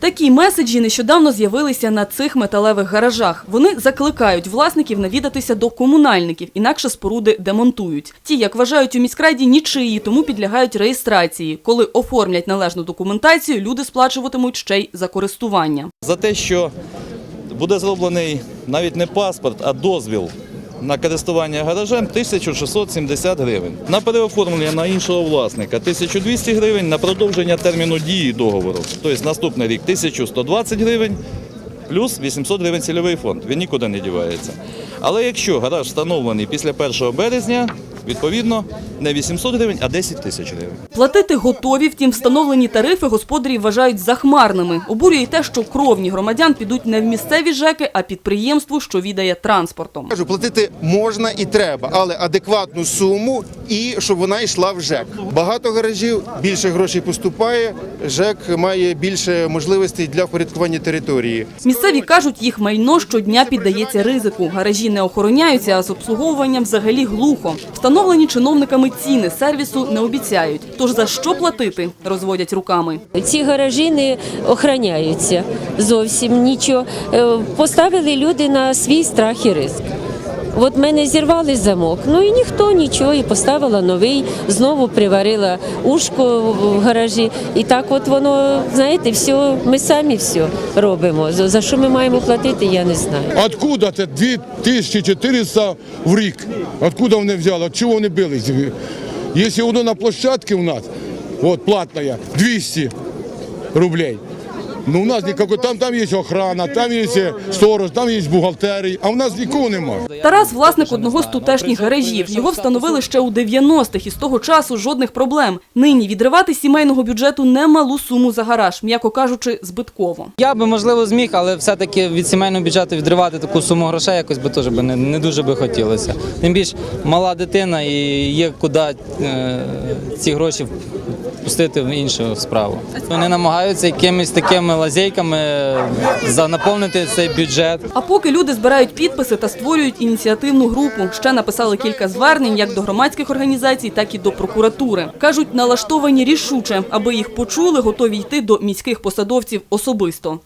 Такі меседжі нещодавно з'явилися на цих металевих гаражах. Вони закликають власників навідатися до комунальників, інакше споруди демонтують. Ті, як вважають у міськраді, нічиї, тому підлягають реєстрації. Коли оформлять належну документацію, люди сплачуватимуть ще й за користування. За те, що буде зроблений навіть не паспорт, а дозвіл на користування гаражем 1670 гривень. На переоформлення на іншого власника 1200 гривень, на продовження терміну дії договору, тобто наступний рік 1120 гривень, плюс 800 гривень цільовий фонд. Він нікуди не дівається. Але якщо гараж встановлений після 1 березня, відповідно не 800 гривень, а 10 тисяч гривень. Платити готові, втім встановлені тарифи господарі вважають захмарними. Обурює й те, що кровні громадян підуть не в місцеві ЖЕКи, а підприємству, що віддає транспортом. Кажу, платити можна і треба, але адекватну суму і щоб вона йшла в ЖЕК. Багато гаражів, більше грошей поступає. ЖЕК має більше можливостей для впорядкування території. Місцеві кажуть, їх майно щодня піддається ризику. Гаражі не охороняються, а з обслуговуванням взагалі глухо. Встановлені чиновниками ціни сервісу не обіцяють. Тож за що платити, розводять руками. Ці гаражі не охороняються зовсім нічого. Е, Поставили люди на свій страх і ризик. От мене зірвали замок, ну і ніхто нічого, і поставила новий, знову приварила ушко в гаражі. І так от воно, знаєте, все, ми самі все робимо. За що ми маємо платити, я не знаю. Откуда це 2400 в рік? Откуда вони взяли? От чого вони бились? Якщо воно на площадці у нас, от платная, 200 рублей. Ну, у нас никакой, там, там є охрана, там є сторож, там є бухгалтерії, а у нас нікого немає. Тарас – власник одного з тутешніх гаражів. Його встановили ще у 90-х, і з того часу жодних проблем. Нині відривати сімейного бюджету немалу суму за гараж, м'яко кажучи, збитково. Я би можливо зміг, але все-таки від сімейного бюджету відривати таку суму грошей якось би теж би не, не дуже би хотілося. Тим більш мала дитина і є куди е, ці гроші пустити в іншу справу. Вони намагаються якимись такими лазейками за- наповнити цей бюджет. А поки люди збирають підписи та створюють ініціативну групу, ще написали кілька звернень як до громадських організацій, так і до прокуратури. Кажуть, налаштовані рішуче, аби їх почули, готові йти до міських посадовців особисто.